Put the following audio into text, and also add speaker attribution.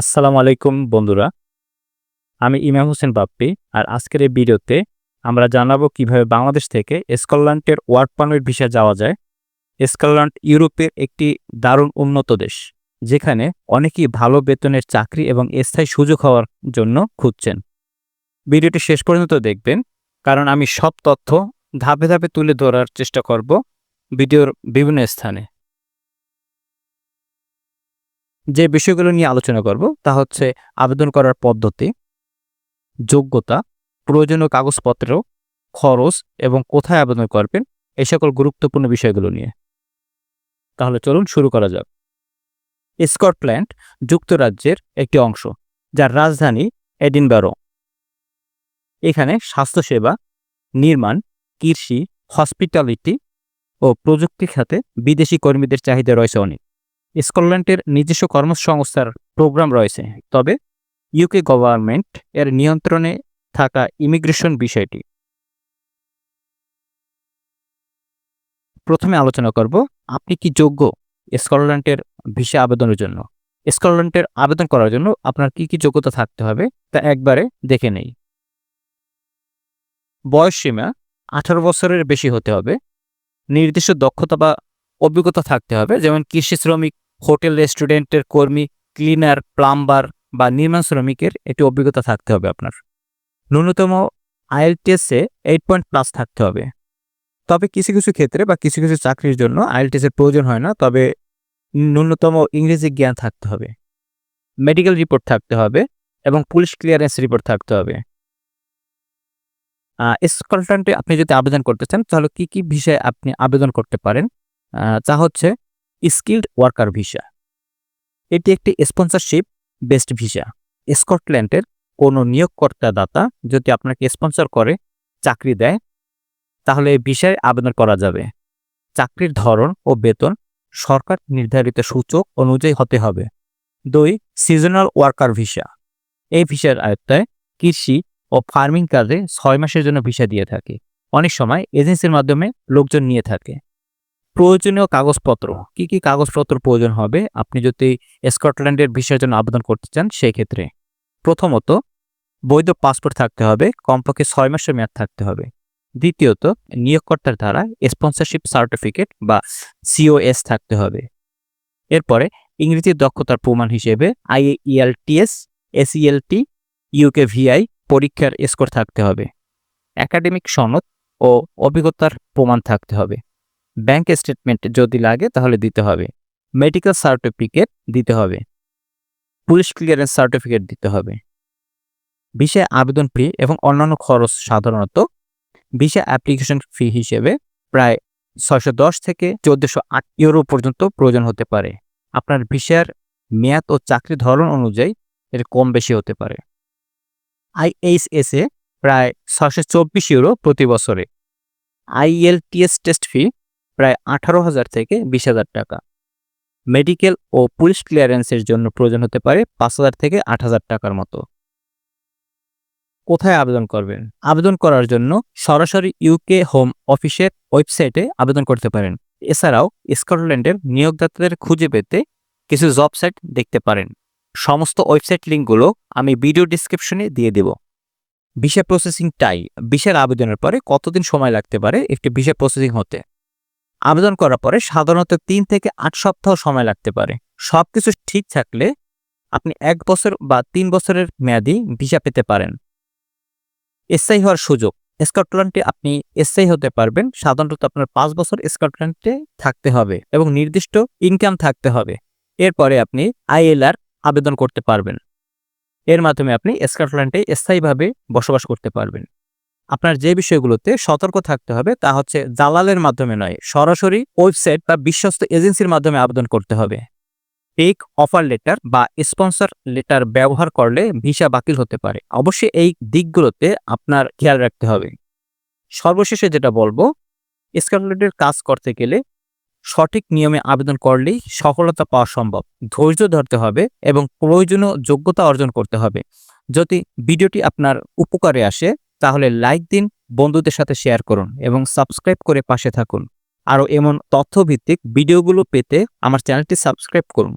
Speaker 1: আসসালামু আলাইকুম, বন্ধুরা। আমি ইমাম হোসেন বাপ্পি, আর আজকের এই ভিডিওতে আমরা জানাব কীভাবে বাংলাদেশ থেকে স্কটল্যান্ডের ওয়ার্ক পারমিট ভিসা যাওয়া যায়। স্কটল্যান্ড ইউরোপের একটি দারুণ উন্নত দেশ, যেখানে অনেকেই ভালো বেতনের চাকরি এবং স্থায়ী সুযোগ হওয়ার জন্য খুঁজছেন। ভিডিওটি শেষ পর্যন্ত দেখবেন, কারণ আমি সব তথ্য ধাপে ধাপে তুলে ধরার চেষ্টা করব ভিডিওর বিভিন্ন স্থানে। যে বিষয়গুলো নিয়ে আলোচনা করব, তা হচ্ছে আবেদন করার পদ্ধতি, যোগ্যতা, প্রয়োজনীয় কাগজপত্র, খরচ এবং কোথায় আবেদন করবেন, এই সকল গুরুত্বপূর্ণ বিষয়গুলো নিয়ে। তাহলে চলুন শুরু করা যাক। স্কটল্যান্ড যুক্তরাজ্যের একটি অংশ, যার রাজধানী এডিনবারো। এখানে স্বাস্থ্যসেবা, নির্মাণ, কৃষি, হসপিটালিটি ও প্রযুক্তি খাতে বিদেশি কর্মীদের চাহিদা রয়েছে অনেক। স্কটল্যান্ডের নিজস্ব কর্মসংস্থার প্রোগ্রাম রয়েছে। তবে ইউকে গভর্নমেন্ট এর নিয়ন্ত্রণে থাকা ইমিগ্রেশন বিষয়টি। প্রথমে আলোচনা করব, আপনি কি যোগ্য স্কটল্যান্ডের ভিসা আবেদনের জন্য? স্কটল্যান্ডের আবেদন করার জন্য আপনার কি কি যোগ্যতা থাকতে হবে তা একবারে দেখে নেই। বয়স সীমা আঠারো বছরের বেশি হতে হবে। নির্দিষ্ট দক্ষতা বা অভিজ্ঞতা থাকতে হবে। যেমন কৃষি শ্রমিক, হোটেল রেস্টুরেন্টের কর্মী, ক্লিনার, প্লাম্বার বা নির্মাণ শ্রমিকের একটি অভিজ্ঞতা থাকতে হবে আপনার। ন্যূনতম আইএলটিএসে এইট পয়েন্ট প্লাস থাকতে হবে। তবে কিছু কিছু ক্ষেত্রে বা কিছু কিছু চাকরির জন্য আইএলটিএসের প্রয়োজন হয় না, তবে ন্যূনতম ইংরেজি জ্ঞান থাকতে হবে। মেডিকেল রিপোর্ট থাকতে হবে এবং পুলিশ ক্লিয়ারেন্স রিপোর্ট থাকতে হবে। স্কটল্যান্ডে আপনি যদি আবেদন করতে চান, তাহলে কি কি বিষয়ে আপনি আবেদন করতে পারেন? তা হচ্ছে স্কিল্ড ওয়ার্কার ভিসা এটি একটি স্পন্সরশিপ বেস্ট ভিসা স্কটল্যান্ডের কোনো নিয়োগকর্তা দাতা যদি আপনাকে স্পন্সর করে, চাকরি দেয়, তাহলে এই ভিসায় আবেদন করা যাবে। চাকরির ধরন ও বেতন সরকার নির্ধারিত সূচক অনুযায়ী হতে হবে। দুই সিজনাল ওয়ার্কার ভিসা এই ভিসার আয়ত্তায় কৃষি ও ফার্মিং কাজে ছয় মাসের জন্য ভিসা দিয়ে থাকে। অনেক সময় এজেন্সির মাধ্যমে লোকজন নিয়ে থাকে। প্রয়োজনীয় কাগজপত্র। কি কি কাগজপত্র প্রয়োজন হবে? আপনি যদি স্কটল্যান্ডের ভিসার জন্য আবেদন করতে চান সেই ক্ষেত্রে প্রথমত, বৈধ পাসপোর্ট থাকতে হবে, কমপক্ষে ছয় মাসের মেয়াদ থাকতে হবে। দ্বিতীয়ত, নিয়োগকর্তার দ্বারা স্পন্সরশিপ সার্টিফিকেট বা সিওএস থাকতে হবে। এরপরে, ইংরেজি দক্ষতার প্রমাণ হিসেবে আইএইএলটিএস এসইএলটি ইউকে ভিআই পরীক্ষার স্কোর থাকতে হবে। একাডেমিক সনদ ও অভিজ্ঞতার প্রমাণ থাকতে হবে। ব্যাংক স্টেটমেন্ট যদি লাগে তাহলে দিতে হবে। মেডিকেল সার্টিফিকেট দিতে হবে। পুলিশ ক্লিয়ারেন্স সার্টিফিকেট দিতে হবে। ভিসা আবেদন ফি এবং অন্যান্য খরচ সাধারণত ভিসা অ্যাপ্লিকেশন ফি হিসেবে প্রায় ছয়শো দশ থেকে চোদ্দশো আট ইউরো পর্যন্ত প্রয়োজন হতে পারে। আপনার ভিসার মেয়াদ ও চাকরি ধরন অনুযায়ী এর কম বেশি হতে পারে। আইএইচএস এ প্রায় ছশো চব্বিশ ইউরো প্রতি বছরে। আইএলটিএস টেস্ট ফি প্রায় আঠারো হাজার থেকে বিশ হাজার টাকা। মেডিকেল ও পুলিশ ক্লিয়ারেন্সের জন্য প্রয়োজন হতে পারে পাঁচ হাজার থেকে আট হাজার টাকার মতো। কোথায় আবেদন করবেন? আবেদন করার জন্য সরাসরি ইউকে হোম অফিসের ওয়েবসাইটে আবেদন করতে পারেন। এছাড়াও স্কটল্যান্ডের নিয়োগদাতাদের খুঁজে পেতে কিছু জব সাইট দেখতে পারেন। সমস্ত ওয়েবসাইট লিঙ্কগুলো আমি ভিডিও ডিসক্রিপশনে দিয়ে দেব। ভিসা প্রসেসিং টাই, ভিসার আবেদনের পরে কতদিন সময় লাগতে পারে একটি ভিসা প্রসেসিং হতে? আবেদন করার পরে সাধারণত তিন থেকে আট সপ্তাহ সময় লাগতে পারে। সব কিছু ঠিক থাকলে আপনি এক বছর বা তিন বছরের মেয়াদি ভিসা পেতে পারেন। এসআই হওয়ার সুযোগ। স্কটল্যান্ডে আপনি এসআই হতে পারবেন। সাধারণত আপনার পাঁচ বছর স্কটল্যান্ডে থাকতে হবে এবং নির্দিষ্ট ইনকাম থাকতে হবে। এরপরে আপনি আইএলআর আবেদন করতে পারবেন। এর মাধ্যমে আপনি স্কটল্যান্ডে স্থায়ীভাবে বসবাস করতে পারবেন। আপনার যে বিষয়গুলোতে সতর্ক থাকতে হবে তা হচ্ছে দালালের মাধ্যমে নয়, সরাসরি ওয়েবসাইট বা বিশ্বস্ত এজেন্সির মাধ্যমে আবেদন করতে হবে। পেক অফার লেটার বা স্পন্সর লেটার ব্যবহার করলে ভিসা বাতিল হতে পারে। অবশ্যই এই দিকগুলোতে আপনার খেয়াল রাখতে হবে। সর্বশেষে যেটা বলব স্কটল্যান্ডের কাজ করতে গেলে সঠিক নিয়মে আবেদন করলেই সফলতা পাওয়া সম্ভব। ধৈর্য ধরতে হবে এবং প্রয়োজনীয় যোগ্যতা অর্জন করতে হবে। যদি ভিডিওটি আপনার উপকারে আসে তাহলে লাইক দিন, বন্ধুদের সাথে শেয়ার করুন এবং সাবস্ক্রাইব করে পাশে থাকুন। আরও এমন তথ্যভিত্তিক ভিডিওগুলো পেতে আমার চ্যানেলটি সাবস্ক্রাইব করুন।